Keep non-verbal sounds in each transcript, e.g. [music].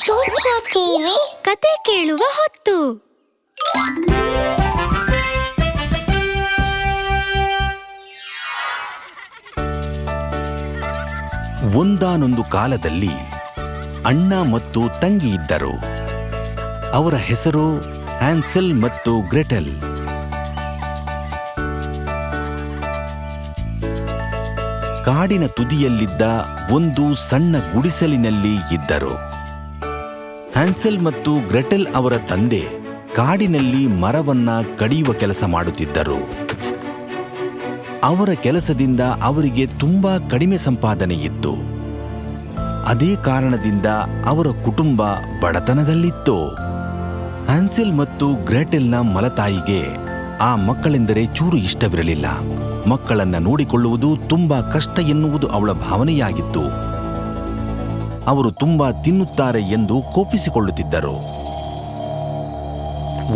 ಚೂಚು TV. ಕತೆ ಕೇಳುವ ಹೊತ್ತು. ಒಂದಾನೊಂದು ಕಾಲದಲ್ಲಿ ಅಣ್ಣ ಮತ್ತು ತಂಗಿ ಇದ್ದರು. ಅವರ ಹೆಸರು ಆನ್ಸೆಲ್ ಮತ್ತು ಗ್ರೆಟಲ್. ಕಾಡಿನ ತುದಿಯಲ್ಲಿದ್ದ ಒಂದು ಸಣ್ಣ ಗುಡಿಸಲಿನಲ್ಲಿ ಇದ್ದರು. ಹ್ಯಾನ್ಸೆಲ್ ಮತ್ತು ಗ್ರೆಟೆಲ್ ಅವರ ತಂದೆ ಕಾಡಿನಲ್ಲಿ ಮರವನ್ನ ಕಡಿಯುವ ಕೆಲಸ ಮಾಡುತ್ತಿದ್ದರು. ಅವರ ಕೆಲಸದಿಂದ ಅವರಿಗೆ ತುಂಬಾ ಕಡಿಮೆ ಸಂಪಾದನೆ ಇತ್ತು. ಅದೇ ಕಾರಣದಿಂದ ಅವರ ಕುಟುಂಬ ಬಡತನದಲ್ಲಿತ್ತು. ಹ್ಯಾನ್ಸೆಲ್ ಮತ್ತು ಗ್ರೆಟೆಲ್ನ ಮಲತಾಯಿಗೆ ಆ ಮಕ್ಕಳೆಂದರೆ ಚೂರು ಇಷ್ಟವಿರಲಿಲ್ಲ. ಮಕ್ಕಳನ್ನ ನೋಡಿಕೊಳ್ಳುವುದು ತುಂಬಾ ಕಷ್ಟ ಎನ್ನುವುದು ಅವಳ ಭಾವನೆಯಾಗಿತ್ತು. ಅವರು ತುಂಬಾ ತಿನ್ನುತ್ತಾರೆ ಎಂದು ಕೋಪಿಸಿಕೊಳ್ಳುತ್ತಿದ್ದರು.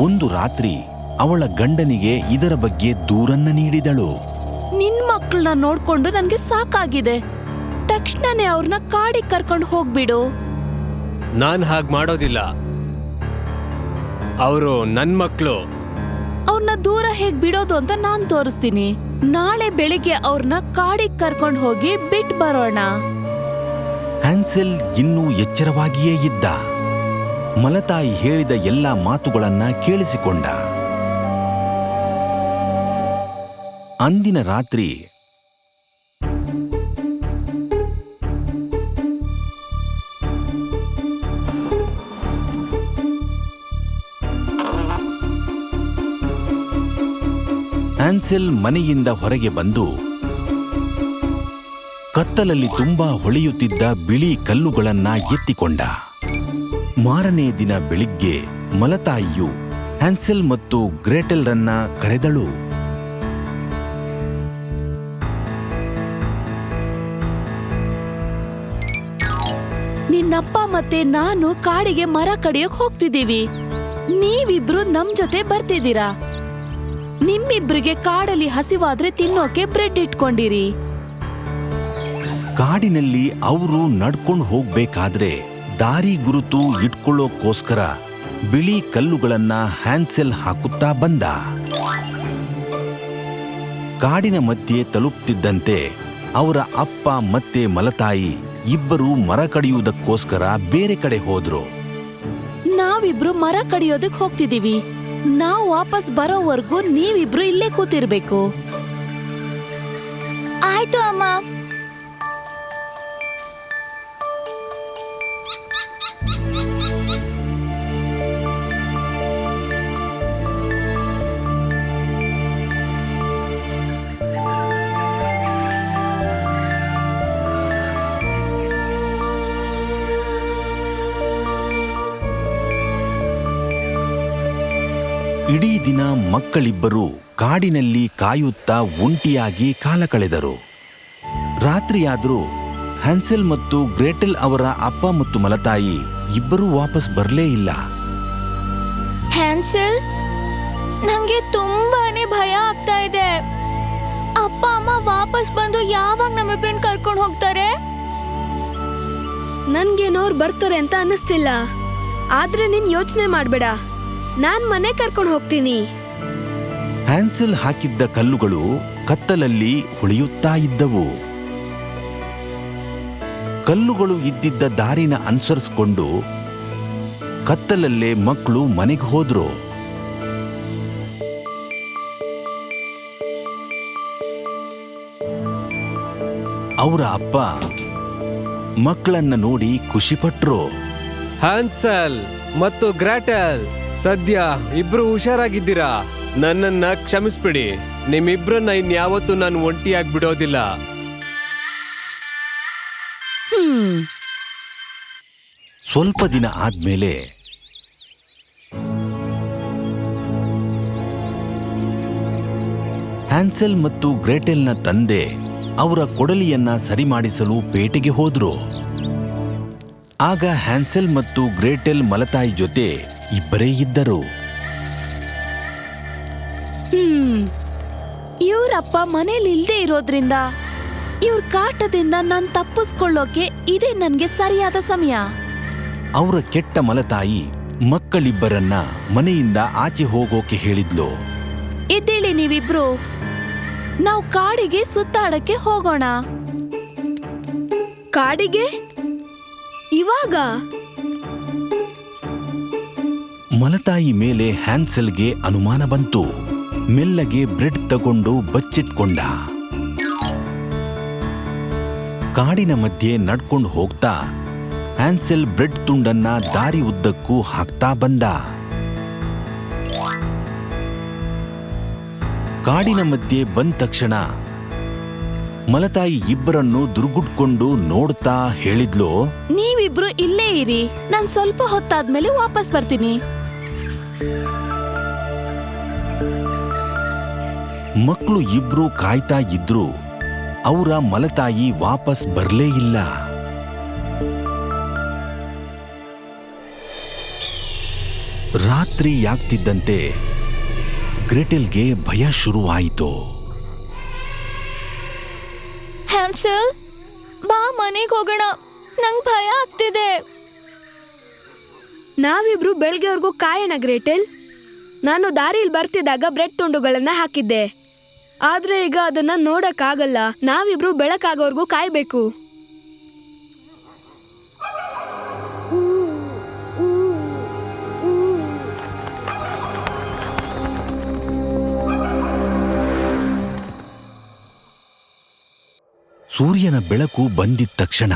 ಒಂದು ರಾತ್ರಿ ಅವಳ ಗಂಡನಿಗೆ ಇದರ ಬಗ್ಗೆ ದೂರನ್ನ ನೀಡಿದಳು. ನಿನ್ ಮಕ್ಕಳನ್ನ ನೋಡ್ಕೊಂಡು ನನಗೆ ಸಾಕಾಗಿದೆ. ತಕ್ಷಣನೇ ಅವ್ರನ್ನ ಕಾಡಿಗೆ ಕರ್ಕೊಂಡು ಹೋಗ್ಬಿಡು. ನಾನ್ ಹಾಗೆ ಮಾಡೋದಿಲ್ಲ. ಅವರು ನನ್ ಮಕ್ಕಳು ಅವ್ರನ್ನ ದೂರ ಹೇಗ್ ಬಿಡೋದು ಅಂತ ನಾನ್ ತೋರಿಸ್ತೀನಿ. ನಾಳೆ ಬೆಳಿಗ್ಗೆ ಅವ್ರನ್ನ ಕಾಡಿಗೆ ಕರ್ಕೊಂಡು ಹೋಗಿ ಬಿಟ್ ಬರೋಣ. ಹ್ಯಾನ್ಸೆಲ್ ಇನ್ನೂ ಎಚ್ಚರವಾಗಿಯೇ ಇದ್ದ. ಮಲತಾಯಿ ಹೇಳಿದ ಎಲ್ಲ ಮಾತುಗಳನ್ನ ಕೇಳಿಸಿಕೊಂಡ. ಅಂದಿನ ರಾತ್ರಿ ಹ್ಯಾನ್ಸೆಲ್ ಮನೆಯಿಂದ ಹೊರಗೆ ಬಂದು ಕತ್ತಲಲ್ಲಿ ತುಂಬಾ ಹೊಳೆಯುತ್ತಿದ್ದ ಬಿಳಿ ಕಲ್ಲುಗಳನ್ನ ಎತ್ತಿಕೊಂಡ. ಮಾರನೇ ದಿನ ಬೆಳಿಗ್ಗೆ ಮಲತಾಯಿಯು ಹ್ಯಾನ್ಸೆಲ್ ಮತ್ತು ಗ್ರೇಟೆಲ್ರನ್ನ ಕರೆದಳು. ನಿನ್ನಪ್ಪ ಮತ್ತೆ ನಾನು ಕಾಡಿಗೆ ಮರ ಕಡಿಯೋಕ್ ಹೋಗ್ತಿದ್ದೀವಿ. ನೀವಿಬ್ರು ನಮ್ ಜೊತೆ ಬರ್ತಿದ್ದೀರಾ? ನಿಮ್ಮಿಬ್ರಿಗೆ ಕಾಡಲ್ಲಿ ಹಸಿವಾದ್ರೆ ತಿನ್ನೋಕೆ ಬ್ರೆಡ್ ಇಟ್ಕೊಂಡಿರಿ. ಕಾಡಿನಲ್ಲಿ ಅವರು ನಡ್ಕೊಂಡು ಹೋಗ್ಬೇಕಾದ್ರೆ ದಾರಿ ಗುರುತು ಇಟ್ಕೊಳ್ಳೋಕೋಸ್ಕರ ಬಿಳಿ ಕಲ್ಲುಗಳನ್ನ ಹ್ಯಾನ್ಸೆಲ್ ಹಾಕುತ್ತಾ ಬಂದ. ಕಾಡಿನ ಮಧ್ಯೆ ತಲುಪ್ತಿದ್ದಂತೆ ಅವರ ಅಪ್ಪ ಮತ್ತೆ ಮಲತಾಯಿ ಇಬ್ಬರು ಮರ ಕಡಿಯುವುದಕ್ಕೋಸ್ಕರ ಬೇರೆ ಕಡೆ ಹೋದ್ರು. ನಾವಿಬ್ರು ಮರ ಕಡಿಯೋದಕ್ ಹೋಗ್ತಿದೀವಿ. ನಾವು ವಾಪಸ್ ಬರೋವರೆಗೂ ನೀವಿಬ್ರು ಇಲ್ಲೇ ಕೂತಿರ್ಬೇಕು. ಆಯ್ತು ಅಮ್ಮ. ದಿನ ಮಕ್ಕಳಿಬ್ಬರು ಕಾಡಿನಲ್ಲಿ ಕಾಯುತ್ತಾ ಒಂಟಿಯಾಗಿ ಕಾಲ ಕಳೆದರು. ರಾತ್ರಿಯಾದರೂ ಹ್ಯಾನ್ಸೆಲ್ ಮತ್ತು ಗ್ರೇಟೆಲ್ ಅವರ ಅಪ್ಪ ಮತ್ತು ಮಲತಾಯಿ ಇಬ್ಬರೂ ವಾಪಸ್ ಬರಲೇ ಇಲ್ಲ. ಹ್ಯಾನ್ಸೆಲ್ ನಂಗೆ ತುಂಬಾನೇ ಭಯ ಆಗ್ತಾ ಇದೆ. ಅಪ್ಪ ಅಮ್ಮ ವಾಪಸ್ ಬಂದು ಯಾವಾಗ ನಮ್ಮಿಬ್ಬರನ್ನ ಕರ್ಕೊಂಡು ಹೋಗ್ತಾರೆ? ನನ್ಗೇನೋ ಅವ್ರು ಬರ್ತಾರೆ ಅಂತ ಅನ್ನಿಸ್ತಿಲ್ಲ. ಆದ್ರೆ ನೀನ್ ಯೋಚನೆ ಮಾಡ್ಬೇಡ. ನಾನ್ ಮನೆ ಕರ್ಕೊಂಡು ಹೋಗ್ತೀನಿ. ಹ್ಯಾನ್ಸೆಲ್ ಹಾಕಿದ್ದ ಕಲ್ಲುಗಳು ಕತ್ತಲಲ್ಲಿ ಹೊಳೆಯುತ್ತಾ ಇದ್ದವು. ಕಲ್ಲುಗಳು ಇದ್ದಿದ್ದ ದಾರಿನ ಅನುಸರಿಸಿಕೊಂಡು ಕತ್ತಲಲ್ಲೇ ಮಕ್ಕಳು ಮನೆಗೆ ಹೋದ್ರು. ಅವರ ಅಪ್ಪ ಮಕ್ಕಳನ್ನ ನೋಡಿ ಖುಷಿಪಟ್ರು. ಹ್ಯಾನ್ಸಲ್ ಮತ್ತು ಗ್ರಾಟಲ್. ಸದ್ಯ ಇಬ್ರು ಹುಷಾರಾಗಿದ್ದೀರಾ? ನನ್ನನ್ನ ಕ್ಷಮಿಸ್ಬಿಡಿ. ನಿಮ್ಮಿಬ್ರನ್ನ ಇನ್ಯಾವತ್ತೂ ನಾನು ಒಂಟಿಯಾಗಿ ಬಿಡೋದಿಲ್ಲ. ಸ್ವಲ್ಪ ದಿನ ಆದ್ಮೇಲೆ ಹ್ಯಾನ್ಸೆಲ್ ಮತ್ತು ಗ್ರೇಟೆಲ್ನ ತಂದೆ ಅವರ ಕೊಡಲಿಯನ್ನ ಸರಿಮಾಡಿಸಲು ಪೇಟೆಗೆ ಹೋದ್ರು. ಆಗ ಹ್ಯಾನ್ಸೆಲ್ ಮತ್ತು ಗ್ರೇಟೆಲ್ ಮಲತಾಯಿ ಜೊತೆ ಇಬ್ಬರೇ ಇದ್ದರು. ಹ್ಮ್ ಇವ್ರಪ್ಪ ಮನೇಲಿ ಇಲ್ದೇ ಇರೋದ್ರಿಂದ ಇವ್ರ ಕಾಟದಿಂದ ನಾನ್ ತಪ್ಪಿಸ್ಕೊಳ್ಳೋಕೆ ಇದೇ ನನ್ಗೆ ಸರಿಯಾದ ಸಮಯ. ಅವರ ಕೆಟ್ಟ ಮಲತಾಯಿ ಮಕ್ಕಳಿಬ್ಬರನ್ನ ಮನೆಯಿಂದ ಆಚೆ ಹೋಗೋಕೆ ಹೇಳಿದ್ಲು. ಎದ್ದೇಳಿ ನೀವಿಬ್ರು ನಾವು ಕಾಡಿಗೆ ಸುತ್ತಾಡಕ್ಕೆ ಹೋಗೋಣ. ಕಾಡಿಗೆ? ಇವಾಗ? ಮಲತಾಯಿ ಮೇಲೆ ಹ್ಯಾನ್ಸೆಲ್ಗೆ ಅನುಮಾನ ಬಂತು. ಮೆಲ್ಲಗೆ ಬ್ರೆಡ್ ತಗೊಂಡು ಬಚ್ಚಿಟ್ಕೊಂಡ. ಕಾಡಿನ ಮಧ್ಯೆ ನಡ್ಕೊಂಡು ಹೋಗ್ತಾ, ಹ್ಯಾನ್ಸೆಲ್ ಬ್ರೆಡ್ ತುಂಡನ್ನ ದಾರಿ ಉದ್ದಕ್ಕೂ ಹಾಕ್ತಾ ಬಂದ. ಕಾಡಿನ ಮಧ್ಯೆ ಬಂದ ತಕ್ಷಣ, ಮಲತಾಯಿ ಇಬ್ಬರನ್ನು ದುರ್ಗುಟ್ಕೊಂಡು ನೋಡ್ತಾ ಹೇಳಿದ್ಲು, ನೀವಿಬ್ರು ಇಲ್ಲೇ ಇರಿ, ನಾನ್ ಸ್ವಲ್ಪ ಹೊತ್ತಾದ್ಮೇಲೆ ವಾಪಸ್ ಬರ್ತೀನಿ. ಮಕ್ಕಳು ಇಬ್ರು ಕಾಯ್ತಾ ಇದ್ರು ಅವರ ಮಲತಾಯಿ ವಾಪಸ್ ಬರಲೇ ಇಲ್ಲ. ರಾತ್ರಿ ಯಾಗ್ತಿದ್ದಂತೆ ಗ್ರೆಟೆಲ್ಗೆ ಭಯ ಶುರುವಾಯಿತು. ಹ್ಯಾನ್ಸಲ್ ಬಾ ಮನೆಗೆ ಹೋಗೋಣ. ನಂಗೆ ಭಯ ಆಗ್ತಿದೆ. ನಾವಿಬ್ರು ಬೆಳಗ್ಗೆವರೆಗೂ ಕಾಯೋಣ ಗ್ರೇಟೆಲ್. ನಾನು ದಾರಿಯಲ್ಲಿ ಬರ್ತಿದ್ದಾಗ ಬ್ರೆಡ್ ತುಂಡುಗಳನ್ನ ಹಾಕಿದ್ದೆ. ಆದ್ರೆ ಈಗ ಅದನ್ನ ನೋಡಕ್ಕಾಗಲ್ಲ. ನಾವಿಬ್ರು ಬೆಳಕಾಗೋವರೆಗೂ ಕಾಯ್ಬೇಕು. ಸೂರ್ಯನ ಬೆಳಕು ಬಂದಿದ ತಕ್ಷಣ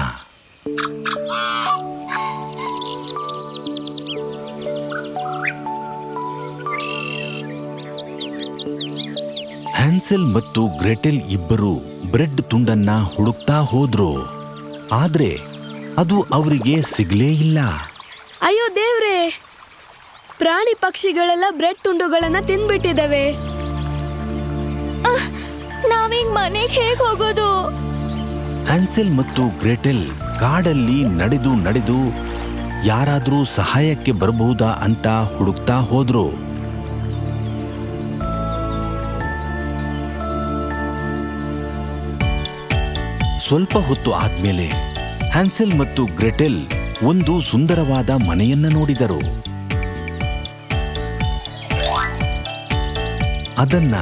ಹ್ಯಾನ್ಸೆಲ್ ಮತ್ತು ಗ್ರೆಟೆಲ್ ಇಬ್ಬರು ಬ್ರೆಡ್ ತುಂಡನ್ನ ಹುಡುಕ್ತಾ ಹೋದ್ರು. ಆದ್ರೆ ಅದು ಅವರಿಗೆ ಸಿಗ್ಲೇ ಇಲ್ಲ. ಅಯ್ಯೋ ದೇವ್ರೇ ಪ್ರಾಣಿ ಪಕ್ಷಿಗಳೆಲ್ಲ ಬ್ರೆಡ್ ತುಂಡುಗಳನ್ನ ತಿನ್ಬಿಟ್ಟಿದ್ದಾವೆ ನಾವೀಗ ಮನೆಗೆ ಹೇಗೆ ಹೋಗೋದು? ಹ್ಯಾನ್ಸೆಲ್ ಮತ್ತು ಗ್ರೆಟೆಲ್ ಕಾಡಲ್ಲಿ ನಡೆದು ನಡೆದು ಯಾರಾದರೂ ಸಹಾಯಕ್ಕೆ ಬರಬಹುದಾ ಅಂತ ಹುಡುಕ್ತಾ ಹೋದ್ರು. ಸ್ವಲ್ಪ ಹೊತ್ತು ಆದ್ಮೇಲೆ ಹ್ಯಾನ್ಸೆಲ್ ಮತ್ತು ಗ್ರೆಟೆಲ್ ಒಂದು ಸುಂದರವಾದ ಮನೆಯನ್ನ ನೋಡಿದರು. ಅದನ್ನ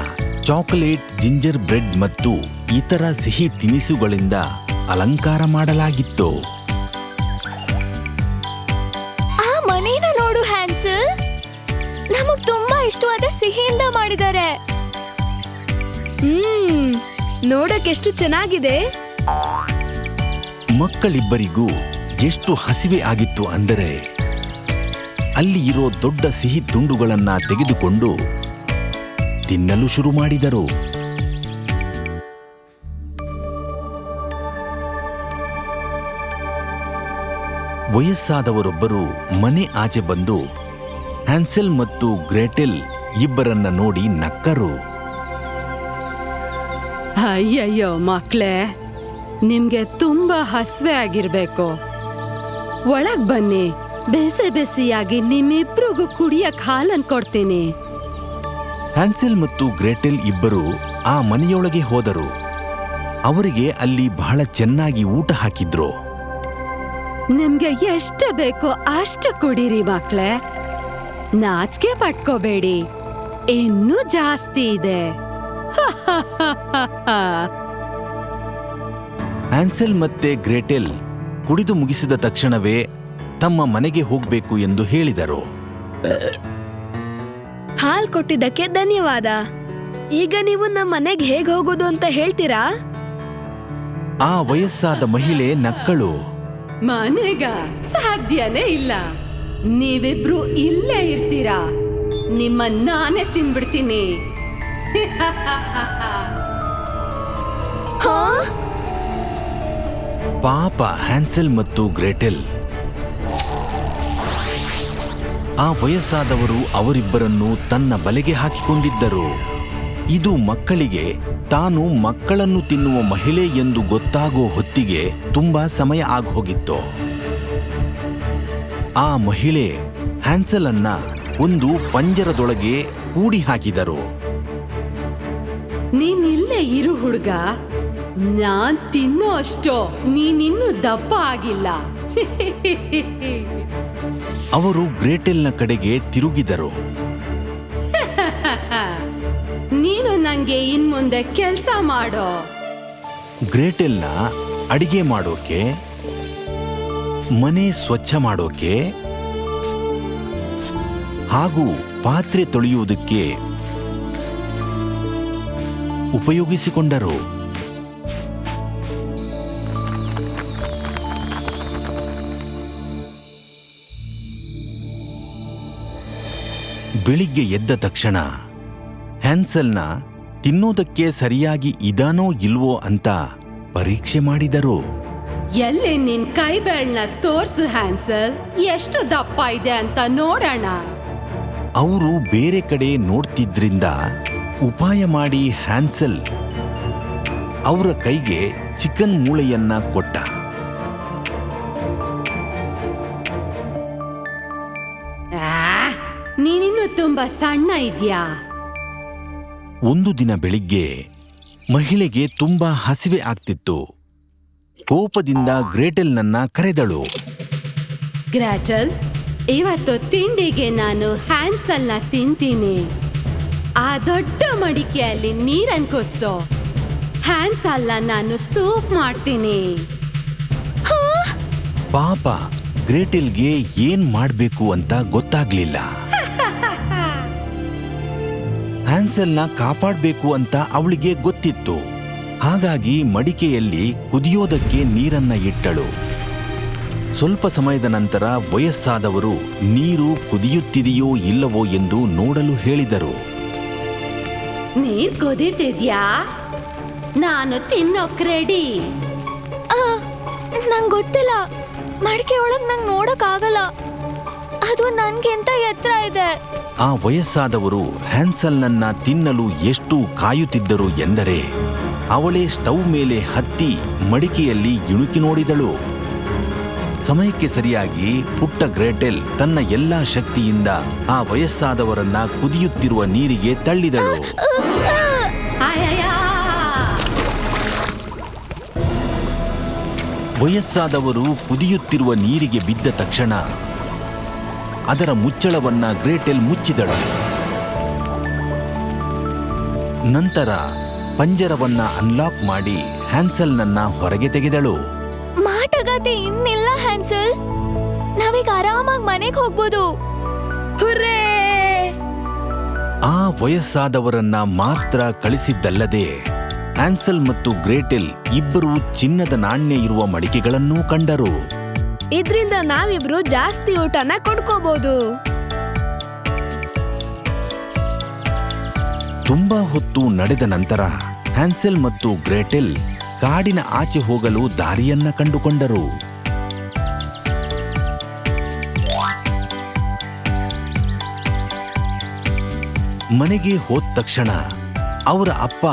ಚಾಕೊಲೇಟ್ ಜಿಂಜರ್ ಬ್ರೆಡ್ ಮತ್ತು ಇತರ ಸಿಹಿ ತಿನಿಸುಗಳಿಂದ ಅಲಂಕಾರ ಮಾಡಲಾಗಿತ್ತು. ಆ ಮನೇನ ನೋಡು ಹ್ಯಾನ್ಸಲ್. ನಮಗ್ ತುಂಬಾ ಇಷ್ಟವಾದ ಸಿಹಿಯಿಂದ ಮಾಡಿದ್ದಾರೆ. ಹ್ಮ್ ನೋಡಕ್ಕೆಷ್ಟು ಚೆನ್ನಾಗಿದೆ. ಮಕ್ಕಳಿಬ್ಬರಿಗೂ ಎಷ್ಟು ಹಸಿವೆ ಆಗಿತ್ತು ಅಂದರೆ ಅಲ್ಲಿ ಇರೋ ದೊಡ್ಡ ಸಿಹಿ ತುಂಡುಗಳನ್ನ ತೆಗೆದುಕೊಂಡು ತಿನ್ನಲು ಶುರು ಮಾಡಿದರು. ವಯಸ್ಸಾದವರೊಬ್ಬರು ಮನೆ ಆಚೆ ಬಂದು ಹ್ಯಾನ್ಸೆಲ್ ಮತ್ತು ಗ್ರೇಟೆಲ್ ಇಬ್ಬರನ್ನ ನೋಡಿ ನಕ್ಕರು. ಅಯ್ಯಯ್ಯೋ ಮಕ್ಳೇ ನಿಮ್ಗೆ ತುಂಬಾ ಹಸ್ವೆ ಆಗಿರ್ಬೇಕು. ಒಳಗ್ ಬನ್ನಿ. ಬೇಸೆ ಬೆಸಿಯಾಗಿ ನಿಮ್ಮಿಬ್ರಿಗೂ ಕುಡಿಯಕ್ ಹಾಲನ್ ಕೊಡ್ತೀನಿ. ಹ್ಯಾನ್ಸೆಲ್ ಮತ್ತು ಗ್ರೇಟೆಲ್ ಇಬ್ಬರು ಆ ಮನೆಯೊಳಗೆ ಹೋದರು. ಅವರಿಗೆ ಅಲ್ಲಿ ಬಹಳ ಚೆನ್ನಾಗಿ ಊಟ ಹಾಕಿದ್ರು. ನಿಮ್ಗೆ ಎಷ್ಟು ಬೇಕೋ ಅಷ್ಟು ಕುಡೀರಿ ಮಕ್ಳೇ. ನಾಚಿಕೆ ಪಟ್ಕೋಬೇಡಿ. ಇನ್ನೂ ಜಾಸ್ತಿ ಇದೆ. [laughs] ಹ್ಯಾನ್ಸೆಲ್ ಮತ್ತೆ ಗ್ರೇಟೆಲ್ ಕುಡಿದು ಮುಗಿಸಿದ ತಕ್ಷಣವೇ ತಮ್ಮ ಮನೆಗೆ ಹೋಗಬೇಕು ಎಂದು ಹೇಳಿದರು. ಹಾಲ್ ಕೊಟ್ಟಿದ್ದಕ್ಕೆ ಧನ್ಯವಾದ. ಈಗ ನೀವು ನಮ್ಮ ಮನೆಗೆ ಹೇಗೆ ಹೋಗೋದು ಅಂತ ಹೇಳ್ತೀರಾ? ಆ ವಯಸ್ಸಾದ ಮಹಿಳೆ ನಕ್ಕಳು. ಮನೆಗ ಸಾಧ್ಯನೇ ಇಲ್ಲ. ನೀವಿಬ್ರು ಇಲ್ಲೇ ಇರ್ತೀರಾ? ನಿಮ್ಮ ನಾನೇ ತಿನ್ಬಿಡ್ತೀನಿ. [laughs] ಹಾ? ಪಾಪ ಹ್ಯಾನ್ಸೆಲ್ ಮತ್ತು ಗ್ರೇಟೆಲ್. ಆ ವಯಸ್ಸಾದವರು ಅವರಿಬ್ಬರನ್ನು ತನ್ನ ಬಲೆಗೆ ಹಾಕಿಕೊಂಡಿದ್ದರು. ಇದು ಮಕ್ಕಳಿಗೆ, ತಾನು ಮಕ್ಕಳನ್ನು ತಿನ್ನುವ ಮಹಿಳೆ ಎಂದು ಗೊತ್ತಾಗೋ ಹೊತ್ತಿಗೆ ತುಂಬಾ ಸಮಯ ಆಗೋಗಿತ್ತು. ಆ ಮಹಿಳೆ ಹ್ಯಾನ್ಸೆಲ್ ಅನ್ನ ಒಂದು ಪಂಜರದೊಳಗೆ ಕೂಡಿ ಹಾಕಿದರು ನೀನಿಲ್ಲೇ ಇರು ಹುಡ್ಗ. ನಾನ್ ತಿನ್ನೋ ಅಷ್ಟೋ ನೀನಿನ್ನೂ ದಪ್ಪ ಆಗಿಲ್ಲ. ಅವರು ಗ್ರೇಟೆಲ್ನ ಕಡೆಗೆ ತಿರುಗಿದರು. [laughs] ನೀನು ನಂಗೆ ಇನ್ ಮುಂದೆ ಕೆಲ್ಸ ಮಾಡೋ. ಗ್ರೇಟೆಲ್ನ ಅಡಿಗೆ ಮಾಡೋಕೆ ಮನೆ ಸ್ವಚ್ಛ ಮಾಡೋಕೆ ಹಾಗೂ ಪಾತ್ರೆ ತೊಳೆಯುವುದಕ್ಕೆ ಉಪಯೋಗಿಸಿಕೊಂಡರು. ಬೆಳಿಗ್ಗೆ ಎದ್ದ ತಕ್ಷಣ ಹ್ಯಾನ್ಸಲ್ನ ತಿನ್ನೋದಕ್ಕೆ ಸರಿಯಾಗಿ ಇದಾನೋ ಇಲ್ವೋ ಅಂತ ಪರೀಕ್ಷೆ ಮಾಡಿದರು. ಎಲ್ಲಿ ನಿನ್ ಕೈ ಬೆಳ್ನ ತೋರ್ಸು ಹ್ಯಾನ್ಸಲ್? ಎಷ್ಟು ದಪ್ಪ ಇದೆ ಅಂತ ನೋಡೋಣ. ಅವರು ಬೇರೆ ಕಡೆ ನೋಡ್ತಿದ್ರಿಂದ ಉಪಾಯ ಮಾಡಿ ಹ್ಯಾನ್ಸಲ್ ಅವರ ಕೈಗೆ ಚಿಕನ್ ಮೂಳೆಯನ್ನ ಕೊಟ್ಟ. ತುಂಬಾ ಸಣ್ಣ ಇದ್ಯಾ? ಒಂದು ದಿನ ಬೆಳಿಗ್ಗೆ ಮಹಿಳೆಗೆ ತುಂಬಾ ಹಸಿವೆ ಆಗ್ತಿತ್ತು. ಕೋಪದಿಂದ ಗ್ರೇಟೆಲ್ನನ್ನ ಕರೆದಳು. ಗ್ರಾಟಲ್ ಇವತ್ತು ತಿಂಡಿಗೆ ನಾನು ಹ್ಯಾನ್ಸಲ್ನ ತಿಂತೀನಿ. ಆ ದೊಡ್ಡ ಮಡಿಕೆಯಲ್ಲಿ ನೀರನ್ ಕೊಚ್ಚೋ ಅಲ್ಲ ನಾನು ಸೂಪ್ ಮಾಡ್ತೀನಿ. ಪಾಪ ಗ್ರೇಟೆಲ್ಗೆ ಏನ್ ಮಾಡ್ಬೇಕು ಅಂತ ಗೊತ್ತಾಗ್ಲಿಲ್ಲ. ಹ್ಯಾನ್ಸಲ್ನ ಕಾಪಾಡಬೇಕು ಅಂತ ಅವಳಿಗೆ ಗೊತ್ತಿತ್ತು. ಹಾಗಾಗಿ ಮಡಿಕೆಯಲ್ಲಿ ಕುದಿಯೋದಕ್ಕೆ ನೀರನ್ನ ಇಟ್ಟಳು. ಸ್ವಲ್ಪ ಸಮಯದ ನಂತರ ವಯಸ್ಸಾದವರು ನೀರು ಕುದಿಯುತ್ತಿದೆಯೋ ಇಲ್ಲವೋ ಎಂದು ನೋಡಲು ಹೇಳಿದರು. ನೀರ್ ಕುದೀತಿದ್ಯಾ? ನಾನು ತಿನ್ನೋಕ್ ರೆಡಿ. ನಂಗೆ ಗೊತ್ತಿಲ್ಲ. ಮಡಿಕೆ ಒಳಗ್ ನಂಗೆ ನೋಡಕ್ ಆಗಲ್ಲ ಅದು ನನ್ಗಿಂತ ಎತ್ತರ ಇದೆ. ಆ ವಯಸ್ಸಾದವರು ಹ್ಯಾನ್ಸಲ್ನನ್ನ ತಿನ್ನಲು ಎಷ್ಟು ಕಾಯುತ್ತಿದ್ದರು ಎಂದರೆ ಅವಳೇ ಸ್ಟವ್ ಮೇಲೆ ಹತ್ತಿ ಮಡಿಕೆಯಲ್ಲಿ ಇಣುಕಿ ನೋಡಿದಳು ಸಮಯಕ್ಕೆ ಸರಿಯಾಗಿ ಪುಟ್ಟ ಗ್ರೇಟೆಲ್ ತನ್ನ ಎಲ್ಲಾ ಶಕ್ತಿಯಿಂದ ಆ ವಯಸ್ಸಾದವರನ್ನ ಕುದಿಯುತ್ತಿರುವ ನೀರಿಗೆ ತಳ್ಳಿದಳು! ವಯಸ್ಸಾದವರು ಕುದಿಯುತ್ತಿರುವ ನೀರಿಗೆ ಬಿದ್ದ ತಕ್ಷಣ ಅದರ ಮುಚ್ಚಳವನ್ನ ಗ್ರೇಟೆಲ್ ಮುಚ್ಚಿದಳು. ನಂತರ ಪಂಜರವನ್ನ ಅನ್ಲಾಕ್ ಮಾಡಿ ಹ್ಯಾನ್ಸಲ್ನನ್ನ ಹೊರಗೆ ತೆಗೆದಳು. ಮಾಟಗಾತಿ ಇನ್ನಿಲ್ಲ ಹ್ಯಾನ್ಸಲ್. ನಾವೀಗ ಆರಾಮಾಗಿ ಮನೆಗೆ ಹೋಗ್ಬೋದು. ಹುರ್ರೇ! ಆ ವಯಸ್ಸಾದವರನ್ನ ಮಾತ್ರ ಕಳಿಸಿದ್ದಲ್ಲದೆ ಹ್ಯಾನ್ಸಲ್ ಮತ್ತು ಗ್ರೇಟೆಲ್ ಇಬ್ಬರು ಚಿನ್ನದ ನಾಣ್ಯ ಇರುವ ಮಡಿಕೆಗಳನ್ನೂ ಕಂಡರು. ಇದ್ರಿಂದ ನಾವಿಬ್ರು ಜಾಸ್ತಿ ಊಟನ ಕೊಡ್ಕೋಬಹುದು ತುಂಬಾ ಹೊತ್ತು ನಡೆದ ನಂತರ ಹ್ಯಾನ್ಸೆಲ್ ಮತ್ತು ಗ್ರೇಟೆಲ್ ಕಾಡಿನ ಆಚೆ ಹೋಗಲು ದಾರಿಯನ್ನ ಕಂಡುಕೊಂಡರು. ಮನೆಗೆ ಹೋದ ತಕ್ಷಣ ಅವರ ಅಪ್ಪ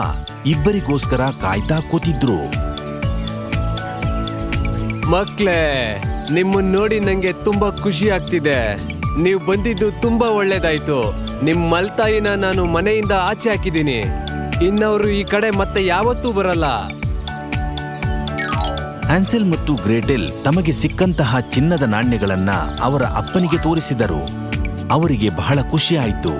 ಇಬ್ಬರಿಗೋಸ್ಕರ ಕಾಯ್ತಾ ಕೂತಿದ್ರು. ಮಕ್ಳೇ ನಿಮ್ಮನ್ನ ನೋಡಿ ನಂಗೆ ತುಂಬಾ ಖುಷಿ ಆಗ್ತಿದೆ. ನೀವು ಬಂದಿದ್ದು ತುಂಬಾ ಒಳ್ಳೇದಾಯ್ತು. ನಿಮ್ ಮಲ್ತಾಯಿನ ನಾನು ಮನೆಯಿಂದ ಆಚೆ ಹಾಕಿದ್ದೀನಿ. ಇನ್ನವರು ಈ ಕಡೆ ಮತ್ತೆ ಯಾವತ್ತೂ ಬರಲ್ಲ. ಹ್ಯಾನ್ಸೆಲ್ ಮತ್ತು ಗ್ರೇಟೆಲ್ ತಮಗೆ ಸಿಕ್ಕಂತಹ ಚಿನ್ನದ ನಾಣ್ಯಗಳನ್ನ ಅವರ ಅಪ್ಪನಿಗೆ ತೋರಿಸಿದರು. ಅವರಿಗೆ ಬಹಳ ಖುಷಿಯಾಯಿತು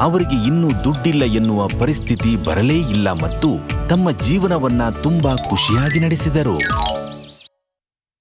ಅವರಿಗೆ ಇನ್ನೂ ದುಡ್ಡಿಲ್ಲ ಎನ್ನುವ ಪರಿಸ್ಥಿತಿ ಬರಲೇ ಇಲ್ಲ ಮತ್ತು ತಮ್ಮ ಜೀವನವನ್ನ ತುಂಬಾ ಖುಷಿಯಾಗಿ ನಡೆಸಿದರು.